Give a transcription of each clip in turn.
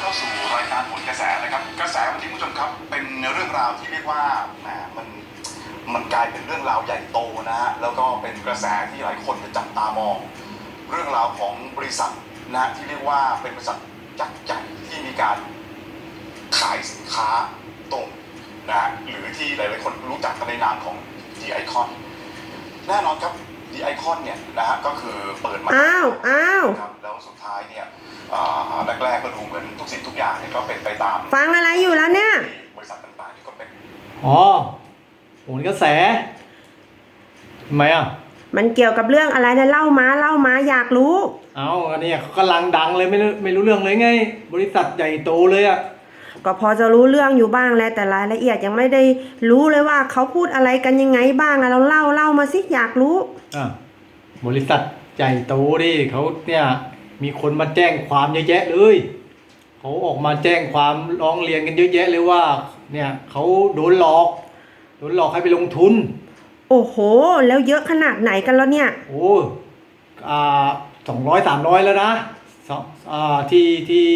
เข้าสู่รายการผลกระแสนะครับ กระแสวันนี้คุณผู้ชมครับเป็นเรื่องราวที่เรียกว่าแหมมันมันกลายเป็นเรื่องราวใหญ่โตนะฮะแล้วก็เป็นกระแสที่หลายคนจะจับตามอง เรื่องราวของบริษัทนะฮะที่เรียกว่าเป็นบริษัทยักษ์ใหญ่ที่มีการขายสินค้าตรงนะฮะหรือที่หลายๆคนรู้จักกันในนามของ The Icon แน่นอนครับ The Icon เนี่ยนะฮะก็คือเปิดมาอ้าวอ้าวครับแล้ว สุดท้ายเนี่ยอ่าแรกๆก็ดูเหมือนทุกสิ่งทุกอย่างเนี่ยก็เป็นไปตาม ฟังอะไรอยู่แล้วเนี่ยที่บริษัทต่างๆที่ก็เป็นอ๋อโหนกระแสทำไมอะ มันเกี่ยวกับเรื่องอะไรนะเล่ามาเล่ามาอยากรู้ เอาอันนี้เขากำลังดังเลยไม่รู้ไม่รู้เรื่องเลยไง บริษัทใหญ่โตเลยอะก็พอจะรู้เรื่องอยู่บ้างแหล้วแต่รายละเอียดยังไม่ได้รู้เลยว่าเขาพูดอะไรกันยังไงบ้างอะเราเล่าเล่ามาสิอยากรู้อะบริษัทใหญ่โตดิเขาเนี่ย มีคนมาแจ้งความเยอะแยะเลยเขาออกมาแจ้งความร้องเรียนกันเยอะแยะเลยว่า เนี่ยเขาโดนหลอกโดนหลอกให้ไปลงทุน โอ้โห แล้วเยอะขนาดไหนกันแล้วเนี่ย โอ้อ่าสองร้อยสามร้อยแล้วนะสองอ่าที่ที่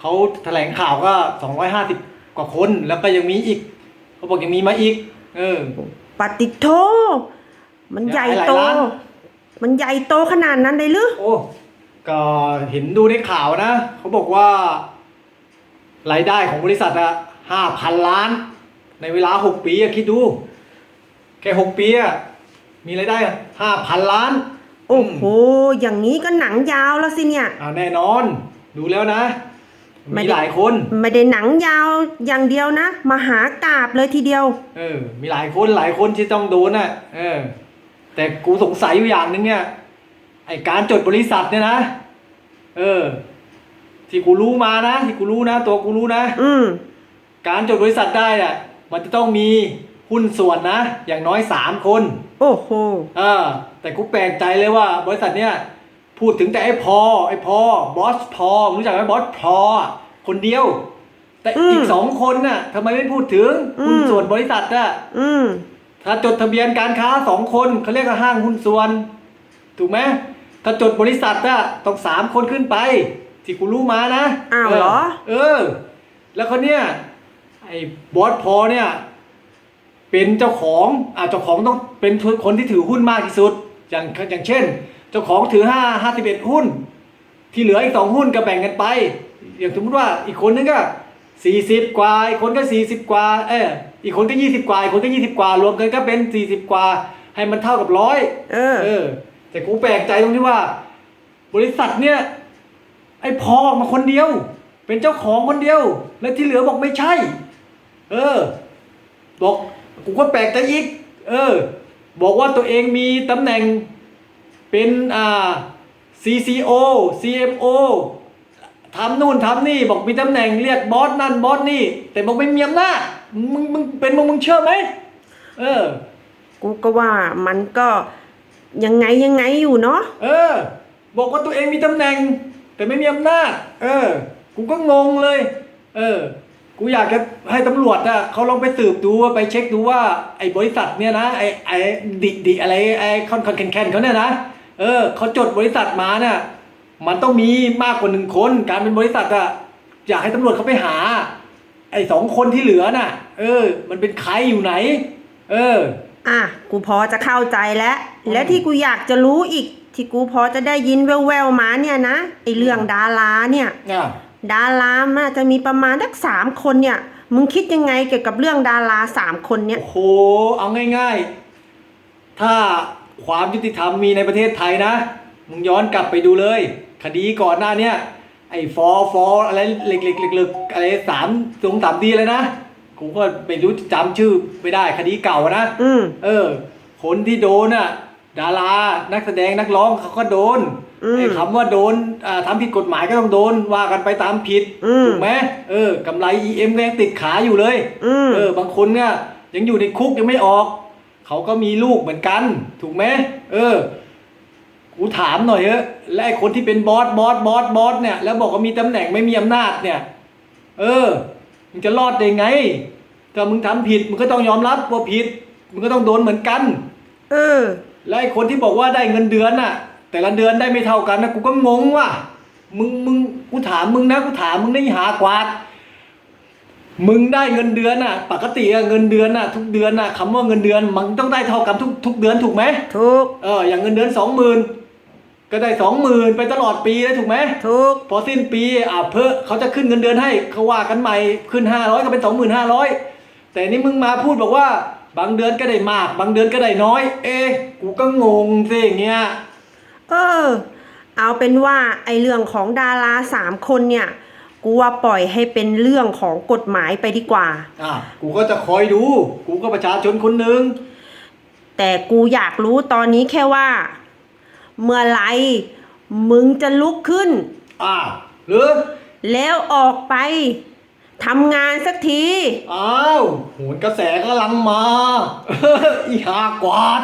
เขาแถลงข่าวก็สองร้อยห้าสิบกว่าคนแล้วก็ยังมีอีกเขาบอกยังมีมาอีก เออปฏิโทมันใหญ่โตหลายล้านมันใหญ่โตขนาดนั้นเลยหรือโอ้ ก็เห็นดูในข่าวนะ เขาบอกว่ารายได้ของบริษัทอะห้าพันล้าน ในเวลาหกปีอะคิดดู แค่หกปีอะมีรายได้ห้าพันล้าน โอ้โห อย่างนี้ก็หนังยาวแล้วสิเนี่ยอ่าแน่นอน ดูแล้วนะไม่มีได้หลายคน ไม่ได้หนังยาวอย่างเดียวนะมหากราบเลยทีเดียว เออ มีหลายคนหลายคนที่ต้องโดนน่ะ เออ แต่กูสงสัยอยู่อย่างหนึงเนี่ย ไอการจดบริษัทเนี่ยนะ เออ ที่กูรู้มานะ ที่กูรู้นะ ตัวกูรู้นะ อืม การจดบริษัทได้อะมันจะต้องมีหุ้นส่วนนะ อย่างน้อยสามคน โอ้โหเออ แต่กูแปลกใจเลยว่า บริษัทเนี่ย พูดถึงแต่ไอ้พอ ไอ้พอบอสพอ รู้จักไหมบอสพออะคนเดียว แต่อืมอีกสองคนน่ะทำไมไม่พูดถึงอืมหุ้นส่วนบริษัทอะอืมถ้าจดทะเบียนการค้าสองคนเขาเรียกว่าห้างหุ้นส่วน ถูกไหม ถ้าจดบริษัทอะต้องสามคนขึ้นไป ที่กูรู้มานะอ้าวเหรอ เออ แล้วเขาเนี่ยไอ้บอสพอเนี่ย เป็นเจ้าของอ่าเจ้าของต้องเป็นคนที่ถือหุ้นมากที่สุด อย่างอย่างเช่น เจ้าของถือห้าห้าสิบเอ็ดหุ้น ที่เหลืออีกสองหุ้นก็แบ่งกันไป อย่างสมมติว่าอีกคนนึงก็สี่สิบกว่าอีกคนก็สี่สิบกว่า เอออีกคนก็ยี่สิบกว่าอีกคนก็ยี่สิบกว่ารวมกันก็เป็นสี่สิบกว่า ให้มันเท่ากับร้อยเออเออ แต่กูแปลกใจตรงที่ว่า บริษัทเนี่ย ไอ้พอออกมาคนเดียว เป็นเจ้าของคนเดียว และที่เหลือบอกไม่ใช่ เออ บอกกูก็แปลกใจอีก เออ บอกว่าตัวเองมีตำแหน่งเป็นอ่า CCO CMO ทำนู่นทำนี่ บอกมีตำแหน่งเรียกบอสนั่นบอสนี่ แต่บอกไม่มีอำนาจมึงมึงเป็นมึงมึงเชื่อไหมเออ กูก็ว่ามันก็ ยังไงยังไงอยู่เนาะเออ บอกว่าตัวเองมีตำแหน่ง แต่ไม่มีอำนาจเออ กูก็งงเลย เออ กูอยากจะให้ตำรวจอะเขาลองไปสืบดูว่าไปเช็คดูว่าไอ้บริษัทเนี่ยนะไอ้ไอ้ดิดิอะไรไอ้คอนคอนแคนแคนเขาเนี่ยนะเออเขาจดบริษัทมาเนี่ยมันต้องมีมากกว่าหนึ่งคน การเป็นบริษัทอะอยากให้ตำรวจเขาไปหา ไอ้สองคนที่เหลือน่ะ เออ มันเป็นใครอยู่ไหน เออ อะกูพอจะเข้าใจแล้วอืมและที่กูอยากจะรู้อีก ที่กูพอจะได้ยินแววๆมาเนี่ยนะไอเรื่องดาราเนี่ยอะดารามันอาจจะมีประมาณสักสามคนเนี่ย มึงคิดยังไงเกี่ยวกับเรื่องดาราสามคนเนี่ย โอ้โห เอาง่ายๆ ถ้าความยุติธรรมมีในประเทศไทยนะ มึงย้อนกลับไปดูเลย คดีก่อนหน้าเนี้ยไอ้ฟอฟออะไรเล็กๆเล็กๆอะไรสามสงสามดีเลยนะ กูก็ไม่รู้จำชื่อไม่ได้คดีเก่านะอืม เออ คนที่โดนน่ะ ดารานักแสดงนักร้องเขาก็โดนอืมไอ้คำว่าโดนอ่าทำผิดกฎหมายก็ต้องโดนว่ากันไปตามผิดอืม ถูกไหมเออกำไร EM ก็ยังติดขาอยู่เลย อืม เออบางคนเนี่ยยังอยู่ในคุกยังไม่ออก เขาก็มีลูกเหมือนกัน ถูกไหมเออ กูถามหน่อยเถอะและไอ้คนที่เป็นบอสบอสบอสบอสเนี่ย แล้วบอกว่ามีตำแหน่งไม่มีอำนาจเนี่ย เออ มึงจะรอดได้ไงถ้ามึงทำผิดมึงก็ต้องยอมรับว่าผิดมึงก็ต้องโดนเหมือนกัน เออ แล้วไอ้คนที่บอกว่าได้เงินเดือนน่ะ แต่ละเดือนได้ไม่เท่ากันนะกูก็งงว่ะมึงมึงกูถามมึงนะกูถามมึงได้หากวาดมึงได้เงินเดือนน่ะ ปกติอะเงินเดือนน่ะ ทุกเดือนน่ะคำว่าเงินเดือนมันต้องได้เท่ากันทุกทุกเดือนถูกไหมถูกเอออย่างเงินเดือนสองหมื่น ก็ได้สองหมื่นไปตลอดปีเลยถูกไหมถูกพอสิ้นปีอะเพิ่มเขาจะขึ้นเงินเดือนให้เขาว่ากันใหม่ขึ้นห้าร้อยก็เป็นสองหมื่นห้าร้อยแต่นี่มึงมาพูดบอกว่า บางเดือนก็ได้มาก บางเดือนก็ได้น้อย เอ๊ะกูก็งงสิอย่างเงี้ยเออ เอาเป็นว่าไอเรื่องของดาราสามคนเนี่ยกูว่าปล่อยให้เป็นเรื่องของกฎหมายไปดีกว่าอะกูก็จะคอยดู กูก็ประชาชนคนหนึ่งแต่กูอยากรู้ตอนนี้แค่ว่า เมื่อไหรมึงจะลุกขึ้น อะหรือแล้วออกไปทำงานสักที อ้าวโหนกระแสกำลังมา อีหากวาด